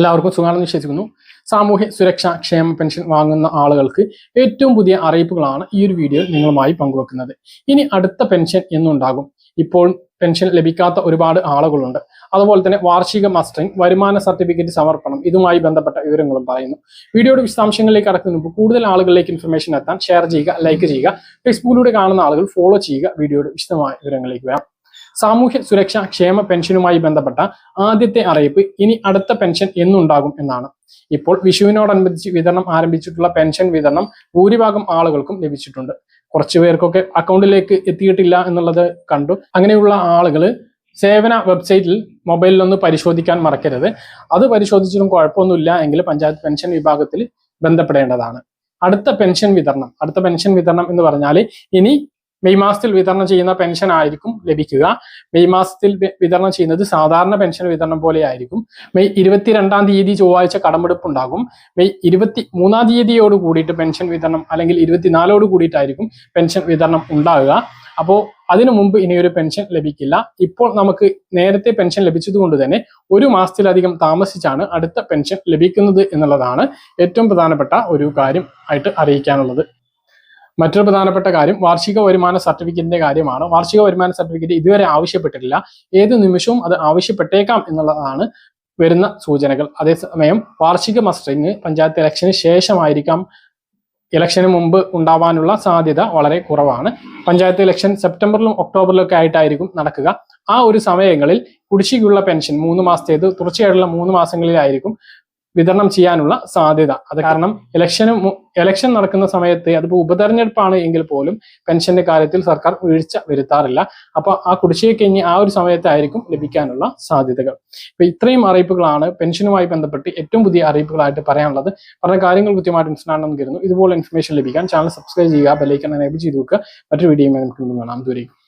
എല്ലാവർക്കും സുഖമാണെന്ന് വിശ്വസിക്കുന്നു. സാമൂഹ്യ സുരക്ഷാ ക്ഷേമ പെൻഷൻ വാങ്ങുന്ന ആളുകൾക്ക് ഏറ്റവും പുതിയ അറിയിപ്പുകളാണ് ഈ ഒരു വീഡിയോയിൽ നിങ്ങളുമായി പങ്കുവെക്കുന്നത്. ഇനി അടുത്ത പെൻഷൻ എന്നുണ്ടാകും. ഇപ്പോൾ പെൻഷൻ ലഭിക്കാത്ത ഒരുപാട് ആളുകളുണ്ട്. അതുപോലെ തന്നെ വാർഷിക മസ്റ്ററിംഗ് വരുമാന സർട്ടിഫിക്കറ്റ് സമർപ്പണം ഇതുമായി ബന്ധപ്പെട്ട വിവരങ്ങളും പറയുന്നു. വീഡിയോയുടെ വിശദാംശങ്ങളിലേക്ക് കടക്കുന്ന മുമ്പ് കൂടുതൽ ആളുകളിലേക്ക് ഇൻഫർമേഷൻ എത്താൻ ഷെയർ ചെയ്യുക ലൈക്ക് ചെയ്യുക ഫേസ്ബുക്കിലൂടെ കാണുന്ന ആളുകൾ ഫോളോ ചെയ്യുക വീഡിയോയുടെ വിശദമായ വിവരങ്ങളിലേക്ക് വരാം. സാമൂഹ്യ സുരക്ഷാ ക്ഷേമ പെൻഷനുമായി ബന്ധപ്പെട്ട ആദ്യത്തെ അറിയിപ്പ് ഇനി അടുത്ത പെൻഷൻ എന്നുണ്ടാകും എന്നാണ്. ഇപ്പോൾ വിഷുവിനോടനുബന്ധിച്ച് വിതരണം ആരംഭിച്ചിട്ടുള്ള പെൻഷൻ വിതരണം ഭൂരിഭാഗം ആളുകൾക്കും ലഭിച്ചിട്ടുണ്ട്. കുറച്ചു പേർക്കൊക്കെ അക്കൗണ്ടിലേക്ക് എത്തിയിട്ടില്ല എന്നുള്ളത് കണ്ടു. അങ്ങനെയുള്ള ആളുകൾ സേവന വെബ്സൈറ്റിൽ മൊബൈലിലൊന്ന് പരിശോധിക്കാൻ മറക്കരുത്. അത് പരിശോധിച്ചിട്ടും കുഴപ്പമൊന്നുമില്ല എങ്കിൽ പഞ്ചായത്ത് പെൻഷൻ വിഭാഗത്തിൽ ബന്ധപ്പെടേണ്ടതാണ്. അടുത്ത പെൻഷൻ വിതരണം അടുത്ത പെൻഷൻ വിതരണം എന്ന് പറഞ്ഞാൽ ഇനി മെയ് മാസത്തിൽ വിതരണം ചെയ്യുന്ന പെൻഷൻ ആയിരിക്കും ലഭിക്കുക. മെയ് മാസത്തിൽ വിതരണം ചെയ്യുന്നത് സാധാരണ പെൻഷൻ വിതരണം പോലെ ആയിരിക്കും. മെയ് ഇരുപത്തിരണ്ടാം തീയതി ചൊവ്വാഴ്ച കടമെടുപ്പ് ഉണ്ടാകും. മെയ് ഇരുപത്തി മൂന്നാം തീയതിയോട് കൂടിയിട്ട് പെൻഷൻ വിതരണം അല്ലെങ്കിൽ ഇരുപത്തിനാലോട് കൂടിയിട്ടായിരിക്കും പെൻഷൻ വിതരണം ഉണ്ടാകുക അപ്പോൾ അതിനു മുമ്പ് ഇനിയൊരു പെൻഷൻ ലഭിക്കില്ല. ഇപ്പോൾ നമുക്ക് നേരത്തെ പെൻഷൻ ലഭിച്ചതുകൊണ്ട് തന്നെ ഒരു മാസത്തിലധികം താമസിച്ചാണ് അടുത്ത പെൻഷൻ ലഭിക്കുന്നത് എന്നുള്ളതാണ് ഏറ്റവും പ്രധാനപ്പെട്ട ഒരു കാര്യം ആയിട്ട് അറിയിക്കാനുള്ളത്. മറ്റൊരു പ്രധാനപ്പെട്ട കാര്യം വാർഷിക വരുമാന സർട്ടിഫിക്കറ്റിന്റെ കാര്യമാണ്. വാർഷിക വരുമാന സർട്ടിഫിക്കറ്റ് ഇതുവരെ ആവശ്യപ്പെട്ടിട്ടില്ല. ഏത് നിമിഷവും അത് ആവശ്യപ്പെട്ടേക്കാം എന്നുള്ളതാണ് വരുന്ന സൂചനകൾ. അതേസമയം വാർഷിക മസ്റ്ററിങ് പഞ്ചായത്ത് ഇലക്ഷന് ശേഷമായിരിക്കാം. ഇലക്ഷന് മുമ്പ് ഉണ്ടാവാനുള്ള സാധ്യത വളരെ കുറവാണ്. പഞ്ചായത്ത് ഇലക്ഷൻ സെപ്റ്റംബറിലും ഒക്ടോബറിലും ഒക്കെ ആയിട്ടായിരിക്കും നടക്കുക. ആ ഒരു സമയങ്ങളിൽ കുടിശ്ശികയുള്ള പെൻഷൻ മൂന്ന് മാസത്തേത് തുടർച്ചയായിട്ടുള്ള മൂന്ന് മാസങ്ങളിലായിരിക്കും വിതരണം ചെയ്യാനുള്ള സാധ്യത. അത് കാരണം ഇലക്ഷന് ഇലക്ഷൻ നടക്കുന്ന സമയത്ത് അതിപ്പോൾ ഉപതെരഞ്ഞെടുപ്പാണ് എങ്കിൽ പോലും പെൻഷന്റെ കാര്യത്തിൽ സർക്കാർ വീഴ്ച വരുത്താറില്ല. അപ്പൊ ആ കുടിശ്ശിക കഴിഞ്ഞ് ആ ഒരു സമയത്തായിരിക്കും ലഭിക്കാനുള്ള സാധ്യതകൾ. ഇപ്പൊ ഇത്രയും അറിയിപ്പുകളാണ് പെൻഷനുമായി ബന്ധപ്പെട്ട് ഏറ്റവും പുതിയ അറിയിപ്പുകളായിട്ട് പറയാനുള്ളത്. പറഞ്ഞ കാര്യങ്ങൾ കൃത്യമായിട്ട് മനസ്സിലാണെന്ന് കരുതുന്നു. ഇതുപോലെ ഇൻഫർമേഷൻ ലഭിക്കാൻ ചാനൽ സബ്സ്ക്രൈബ് ചെയ്യുക ബെല്ലൈക്കൺ എനേബിൾ ചെയ്ത് വെക്കുക. മറ്റൊരു വീഡിയോ നമുക്ക് കാണാം. ദൂരേക്കും